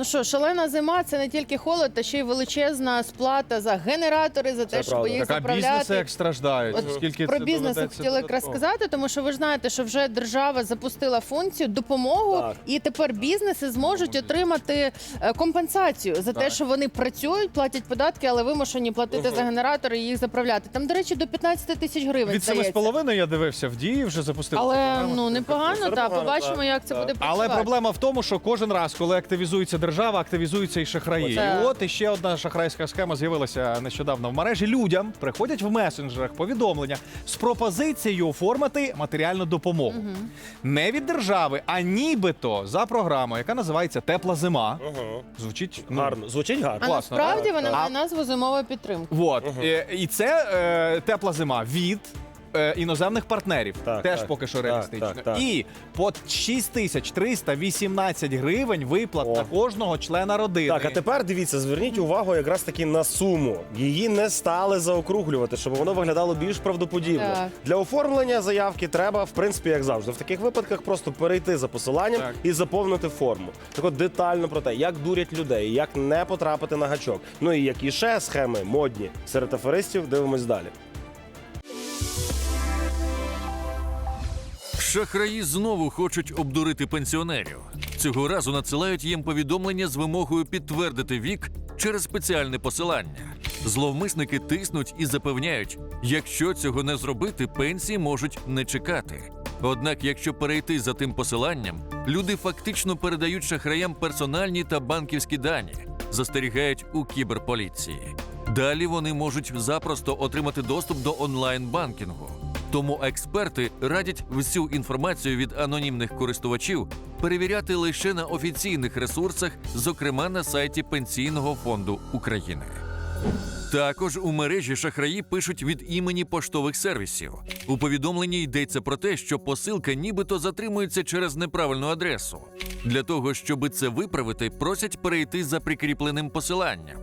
Ну що, шалена зима це не тільки холод, та ще й величезна сплата за генератори, за те, Це щоб правда. їх Так, а бізнеси як страждають? От Скільки Про це бізнес доведеться хотіла якраз додатково? сказати, тому що ви ж знаєте, що вже держава запустила функцію допомогу, Так. і тепер бізнеси зможуть отримати е, компенсацію за те, Так. що вони працюють, платять податки, але вимушені платити за генератори і їх заправляти. Там, до речі, до 15 тисяч гривень. Від здається. 7,5 я дивився, в дії вже запустили. Але ну непогано, Це та непогано, побачимо, так, як це так. буде працювати. Але проблема в тому, що кожен раз, коли активізується держава, активізуються і шахраї. Оце. І от іще одна шахрайська схема з'явилася нещодавно в мережі. Людям приходять в месенджерах повідомлення з пропозицією оформити матеріальну допомогу. Не від держави, а нібито за програмою, яка називається Тепла зима. Ага. Звучить ну, Гарно. Звучить гарно. А класно, насправді так, вона так. має назву зимова підтримка. Вот. Е, І це е, тепла зима від. Е, Іноземних партнерів Так, теж так, поки що так, реалістично. так, так. І по 6318 гривень виплат О. на кожного члена родини. Так, а тепер дивіться, зверніть увагу якраз таки на суму. Її не стали заокруглювати, щоб воно виглядало більш правдоподібно. Так. Для оформлення заявки треба, в принципі, як завжди. В таких випадках просто перейти за посиланням Так. і заповнити форму. Так от детально про те, як дурять людей, як не потрапити на гачок. Ну і які ще схеми модні серед аферистів, дивимось далі. Шахраї знову хочуть обдурити пенсіонерів. Цього разу надсилають їм повідомлення з вимогою підтвердити вік через спеціальне посилання. Зловмисники тиснуть і запевняють, якщо цього не зробити, пенсії можуть не чекати. Однак, якщо перейти за тим посиланням, люди фактично передають шахраям персональні та банківські дані, застерігають у кіберполіції. Далі вони можуть запросто отримати доступ до онлайн-банкінгу. Тому експерти радять всю інформацію від анонімних користувачів перевіряти лише на офіційних ресурсах, зокрема на сайті Пенсійного фонду України. Також у мережі шахраї пишуть від імені поштових сервісів. У повідомленні йдеться про те, що посилка нібито затримується через неправильну адресу. Для того, щоби це виправити, просять перейти за прикріпленим посиланням.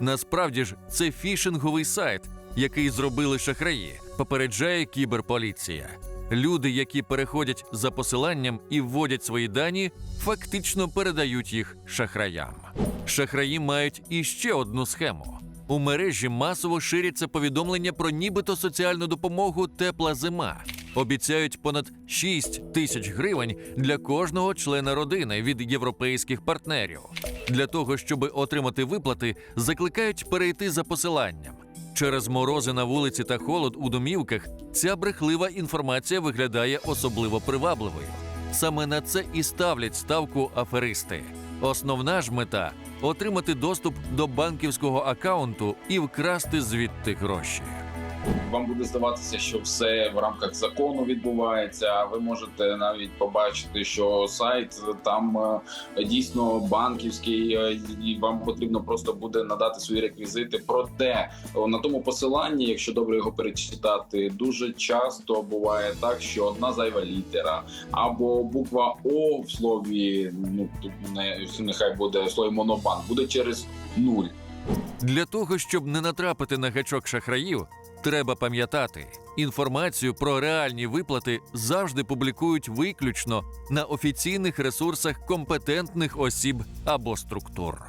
Насправді ж це фішинговий сайт, який зробили шахраї, попереджає кіберполіція. Люди, які переходять за посиланням і вводять свої дані, фактично передають їх шахраям. Шахраї мають іще одну схему. У мережі масово ширяться повідомлення про нібито соціальну допомогу тепла зима. Обіцяють понад 6 тисяч гривень для кожного члена родини від європейських партнерів. Для того, щоб отримати виплати, закликають перейти за посиланням. Через морози на вулиці та холод у домівках ця брехлива інформація виглядає особливо привабливою. Саме на це і ставлять ставку аферисти. Основна ж мета отримати доступ до банківського акаунту і вкрасти звідти гроші. Вам буде здаватися, що все в рамках закону відбувається. Ви можете навіть побачити, що сайт там е, дійсно банківський, е, і вам потрібно просто буде надати свої реквізити. Проте на тому посиланні, якщо добре його перечитати, дуже часто буває так, що одна зайва літера або буква О в слові, ну не нехай буде в слові монобанк, буде через нуль. Для того, щоб не натрапити на гачок шахраїв, треба пам'ятати, інформацію про реальні виплати завжди публікують виключно на офіційних ресурсах компетентних осіб або структур.